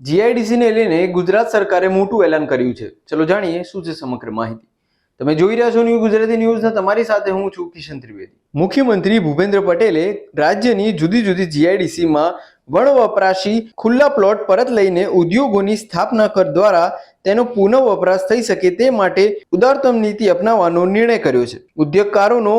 જીઆઈડીસીને લઈને ગુજરાત સરકારે મોટું એલાન કર્યું છે. ચલો જાણીએ શું છે સમગ્ર માહિતી. તમે જોઈ રહ્યા છો ન્યૂ ગુજરાતી ન્યૂઝના, તમારી સાથે હું છું કિશન ત્રિવેદી. મુખ્યમંત્રી ભૂપેન્દ્ર પટેલે રાજ્યની જુદી જુદી જીઆઈડીસીમાં વણ વપરાશી ખુલ્લા પ્લોટ પરત લઈને ઉદ્યોગોની સ્થાપના કર દ્વારા તેનો પુનઃ વપરાશ થઈ શકે તે માટે ઉદારતમ નીતિ અપનાવવાનો નિર્ણય કર્યો છે. ઉદ્યોગકારોનો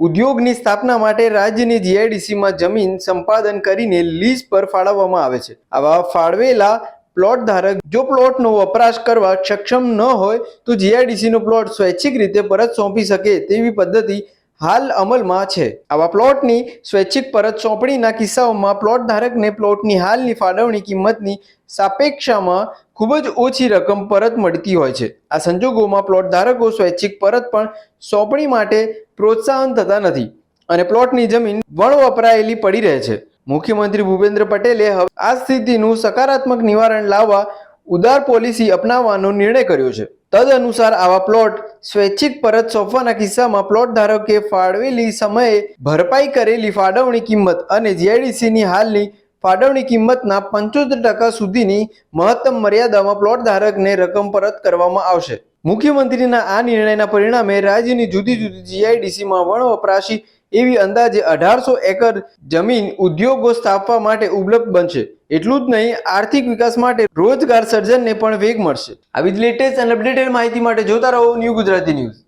ઉદ્યોગની સ્થાપના માટે રાજ્યની જીઆઈડીસીમાં જમીન સંપાદન કરીને લીઝ પર ફાળવવામાં આવે છે. આવા ફાળવેલા પ્લોટ ધારક જો પ્લોટનો વપરાશ કરવા સક્ષમ ન હોય, તો જીઆઈડીસીનો પ્લોટ સ્વૈચ્છિક રીતે પરત સોંપી શકે તેવી પદ્ધતિ હાલ અમલમાં છે. આવા પ્લોટની સ્વૈચ્છિક પરત સોંપણીના કિસ્સાઓમાં પ્લોટ ધારકને પ્લોટની હાલની ફાળવણી કિંમતની સાપેક્ષામાં ખૂબ જ ઓછી રકમ પરત મળતી હોય છે. આ સંજોગોમાં પ્લોટ ધારકો સ્વૈચ્છિક પરત પણ સોંપણી માટે પ્રોત્સાહન થતા નથી અને પ્લોટની જમીન વણ વપરાયેલી પડી રહે છે. મુખ્યમંત્રી ભૂપેન્દ્ર પટેલે હવે આ સ્થિતિનું સકારાત્મક નિવારણ લાવવા ઉદાર પોલિસી અપનાવવાનો નિર્ણય કર્યો છે. તદ અનુસાર આવા પ્લોટ સ્વૈચ્છિક પરત સોંપવાના કિસ્સામાં પ્લોટ ધારકે ફાળવેલી સમયે ભરપાઈ કરેલી ફાળવણી કિંમત અને જીઆઈડીસીની હાલની ફાળવણી કિંમતના પંચોતેર ટકા સુધીની મહત્તમ મર્યાદામાં પ્લોટ ધારકને રકમ પરત કરવામાં આવશે. મુખ્યમંત્રીના આ નિર્ણયના પરિણામે રાજ્યની જુદી જુદી જીઆઈડીસીમાં વણ વપરાશી એવી અંદાજે અઢારસો એકર જમીન ઉદ્યોગો સ્થાપવા માટે ઉપલબ્ધ બનશે. એટલું જ નહીં, આર્થિક વિકાસ માટે રોજગાર સર્જનને પણ વેગ મળશે. આવી જ લેટેસ્ટ અને અપડેટેડ માહિતી માટે જોતા રહો ન્યૂ ગુજરાતી ન્યૂઝ